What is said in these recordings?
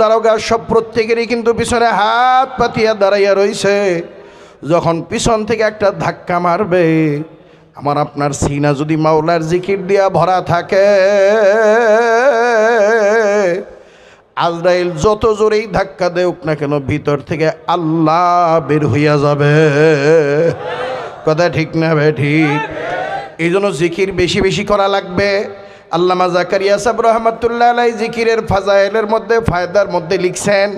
দারোগা সব প্রত্যেকেরই কিন্তু পিছনে হাত পাতিয়া দাঁড়াইয়া রইছে। যখন পিছন থেকে একটা ধাক্কা মারবে, আমার আপনার সিনা যদি মাওলার জিকির দিয়া ভরা থাকে, আজরাইল যত জোরেই ধাক্কা দেউক না কেন ভিতর থেকে আল্লাহ বের হইয়া যাবে। কথা ঠিক না ভাই ঠিক? এই জন্য জিকির বেশি বেশি করা লাগবে। আল্লামা জাকারিয়া সাহেব রহমতুল্লাহ আলাই জিকিরের ফাজাইলের মধ্যে, ফায়দার মধ্যে লিখছেন,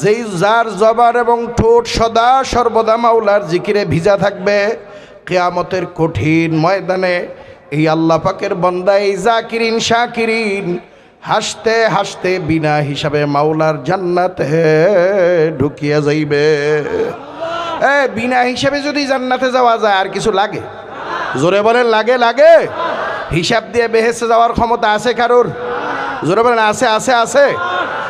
যেই যার জবার এবং ঠোঁট সদা সর্বদা মাওলার জিকিরে ভিজা থাকবে, কেয়ামতের কঠিন ময়দানে এই আল্লাহ পাকের বন্দা এই জাকিরিন, শাকিরিন, হাসতে হাসতে বিনা হিসাবে মাওলার জান্নাতে ঢুকিয়া যাইবে। এ, বিনা হিসাবে যদি জান্নাতে যাওয়া যায়, আর কিছু লাগে? জোরে বলেন, লাগে লাগে? হিসাব দিয়ে বেহেসে যাওয়ার ক্ষমতা আছে কারোর? জোরে বলেন, আছে আছে আছে।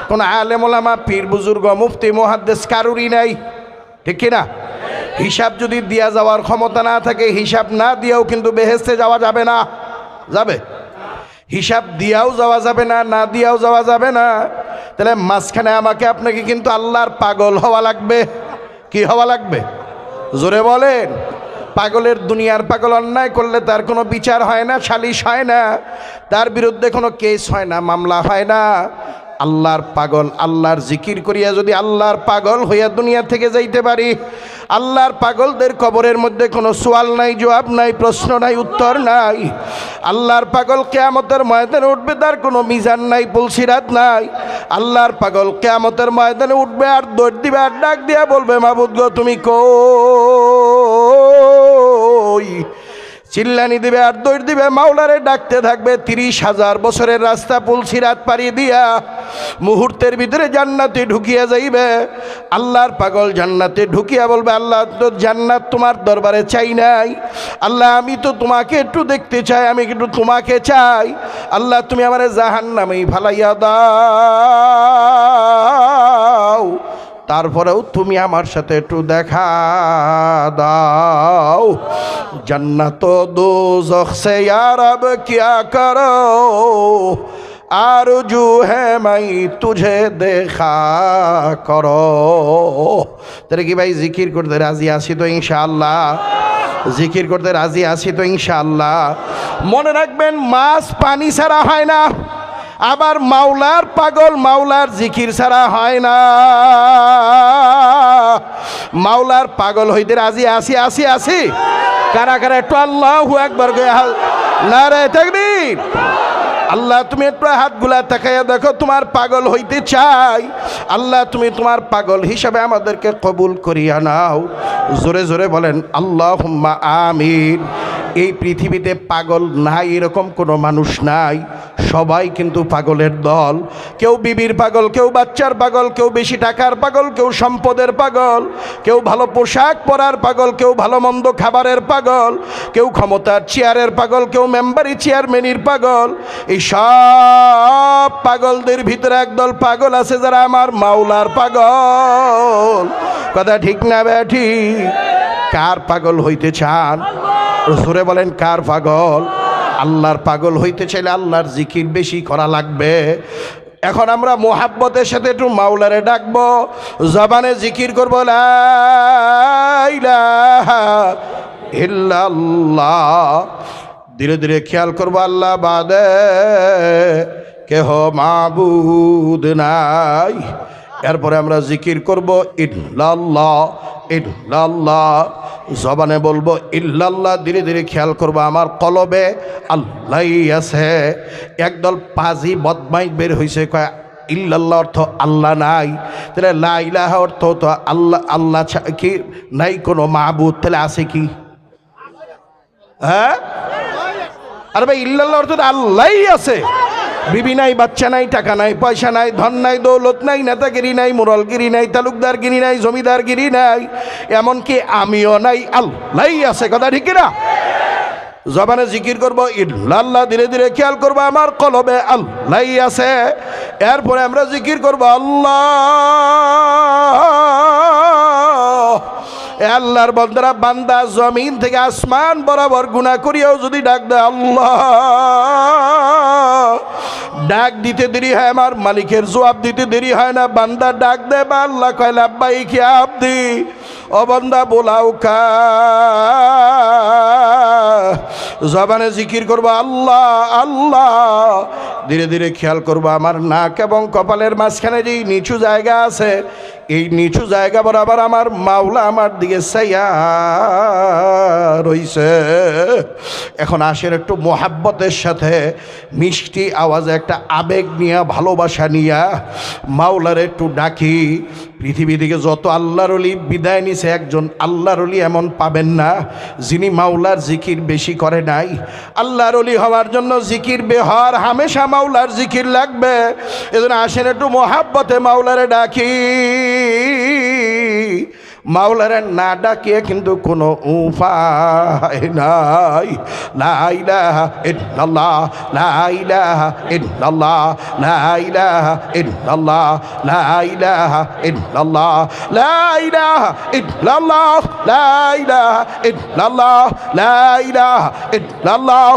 কোন আলেমোলামা পীর বুজুর্গ, মুফতি মহাদ্দেশ কারুরই নাই। ঠিক কিনা হিসাব যদি দিয়া যাওয়ার ক্ষমতা না থাকে, হিসাব না দিয়েও কিন্তু বেহেস্তে যাওয়া যাবে না। যাবে? হিসাব দিয়াও যাওয়া যাবে না না দিয়াও যাওয়া যাবে না। তাহলে মাঝখানে আমাকে আপনাকে কিন্তু আল্লাহর পাগল হওয়া লাগবে। কি হওয়া লাগবে? জোরে বলেন। পাগলের দুনিয়ার পাগল অন্যায় করলে তার কোনো বিচার হয় না, সালিশ হয় না। তার বিরুদ্ধে কোনো কেস হয় না, মামলা হয় না। আল্লাহর পাগল, আল্লাহর জিকির করিয়া যদি আল্লাহর পাগল হইয়া দুনিয়া থেকে যাইতে পারি, আল্লাহর পাগলদের কবরের মধ্যে কোনো সোয়াল নাই, জবাব নাই, প্রশ্ন নাই, উত্তর নাই। আল্লাহর পাগল কেয়ামতের ময়দানে উঠবে, তার কোনো মিজান নাই, পুলসিরাত নাই। আল্লাহর পাগল কেয়ামতের ময়দানে উঠবে আর দৌড় দিবে আর ডাক দিয়া বলবে, মাবুদ গো, তুমি কই? চিল্লানি দিবে আর দৌড় দিবে, মাওলারে ডাকতে থাকবে, তিরিশ হাজার বছরের রাস্তা পুলসিরাত পাড়ি দিয়া মুহূর্তের ভিতরে জান্নাতে ঢুকিয়া যাইবে। আল্লাহর পাগল জান্নাতে ঢুকিয়া বলবে, আল্লাহ, তো জান্নাত তোমার দরবারে চাই নাই। আল্লাহ, আমি তো তোমাকে একটু দেখতে চাই, আমি একটু তোমাকে চাই। আল্লাহ, তুমি আমার জাহান নামেই ফালাইয়া দাও। তারপরেও তুমি আমার সাথে একটু দেখা দাও। জান্নাত দু সে আরব কিয়া করো। আরজু হে মাই তুঝে দেখা কর। তাহলে কি ভাই জিকির করতে রাজি আসি তো ইনশাল্লাহ জিকির করতে রাজি আসি তো ইনশাল্লাহ মনে রাখবেন, মাছ পানি ছাড়া হয় না। আবার মাওলার পাগল, মাওলার জিকির ছাড়া হয় না। মাওলার পাগল হইতে রাজি? আসি আসি আসি। কারা কারা? একটু আল্লাহ একবার না নারে তাকবীর। আল্লাহ, তুমি একটু হাতগুলা তাকাইয়া দেখো, তোমার পাগল হইতে চাই। আল্লাহ, তুমি তোমার পাগল হিসাবে আমাদেরকে কবুল করিয়া নাও। জোরে জোরে বলেন আল্লাহ আমির এই পৃথিবীতে পাগল নাই, এরকম কোনো মানুষ নাই। সবাই কিন্তু পাগলের দল। কেউ বিবির পাগল, কেউ বাচ্চার পাগল, কেউ বেশি টাকার পাগল, কেউ সম্পদের পাগল, কেউ ভালো পোশাক পরার পাগল, কেউ ভালো মন্দ খাবারের পাগল, কেউ ক্ষমতার চেয়ারের পাগল, কেউ মেম্বারি চেয়ারম্যানির পাগল। এই সব পাগলদের ভিতরে একদল পাগল আছে যারা আমার মাওলার পাগল। কথা ঠিক না ব্যাঠি কার পাগল হইতে চান? সুরে বলেন, কার পাগল? আল্লাহর পাগল হইতে চাইলে আল্লাহর জিকির বেশি করা লাগবে। এখন আমরা মোহাব্বতের সাথে একটু মাওলারে ডাকবো। জবানে জিকির করব, লা ইলাহা ইল্লাল্লাহ। ধীরে ধীরে খেয়াল করব আল্লাহ বাদে। কেহ মাবুদ নাই। এরপরে আমরা জিকির করব, ইল্লাল্লাহ ইল্লাল্লাহ। জবানে বলব, ইল্লাল্লাহ। ধীরে ধীরে খেয়াল করব আমার কলবে, আল্লাহ আছে। একদল পাজি বদমাই বের হয়েছে কয় ইল্লাল্লাহ অর্থ আল্লাহ নাই। তাহলে লা ইলাহা অর্থ তো আল্লাহ আল্লাহ কি? নাই কোনো মাহবুদ তাহলে আছে কি? হ্যাঁ? আর ভাই, ইল্লাল্লাহ অর্থ আল্লাহই আছে। বিবি নাই, বাচ্চা নাই, টাকা নাই, পয়সা নাই, ধন নাই, দৌলত নাই, নেতাগিরি নাই, মোরলগিরি নাই, তালুকদারগিরি নাই, জমিদারগিরি নাই, এমনকি আমিও নাই, আল্লাহই আছে। কথা ঠিক না জবানে জিকির করব, ইল্লাল্লাহ, ধীরে ধীরে খেয়াল করব, আমার কলবে আল্লাহ আছে। এরপরে আমরা জিকির করব, আল্লাহ আল্লাহর বন্ধরা বান্দা জমিন থেকে আসমান বরাবর গুণা করিয়াও যদি ডাক দেয়, আল্লাহ! ডাক দিতে দেরি হয়, আমার মালিকের জবাব দিতে দেরি হয় না। বান্দা ডাক দেয়, বা আল্লাহ! কয় লাব্বাই কি আব্দি? অবন্দা বোলাও কা জবানে জিকির করব, আল্লাহ আল্লাহ। ধীরে ধীরে খেয়াল করব, আমার নাক এবং কপালের মাঝখানে যেই নিচু জায়গা আছে, এই নিচু জায়গা বরাবর আমার মাওলা আমার দিকে সাইয়া রইছে। এখন আসেন একটু মোহাব্বতের সাথে, মিষ্টি আওয়াজে একটা আবেগ নিয়ে, ভালোবাসা নিয়া মাওলার একটু ডাকি। পৃথিবী থেকে যত আল্লাহর অলি বিদায় নিছে, একজন আল্লাহর অলি এমন পাবেন না যিনি মাওলার জিকির বেশি করে নাই। আল্লাহর অলি হওয়ার জন্য জিকির বেহর, হামেশা মাওলার জিকির লাগবে। এজন্য আসেন একটু মোহাব্বতে মাওলারে ডাকি। মাওলারে না ডাকিয়ে কিন্তু কোনো উপায় নাই। লাইলাহা ইল্লাল্লাহ লাইলাহা ইল্লাল্লাহ লাইলাহা ইল্লাল্লাহ লাইলাহা ইল্লাল্লাহ লাইলাহা ইল্লাল্লাহ লাইলাহা ইল্লাল্লাহ লাইলাহা ইল্লাল্লাহ।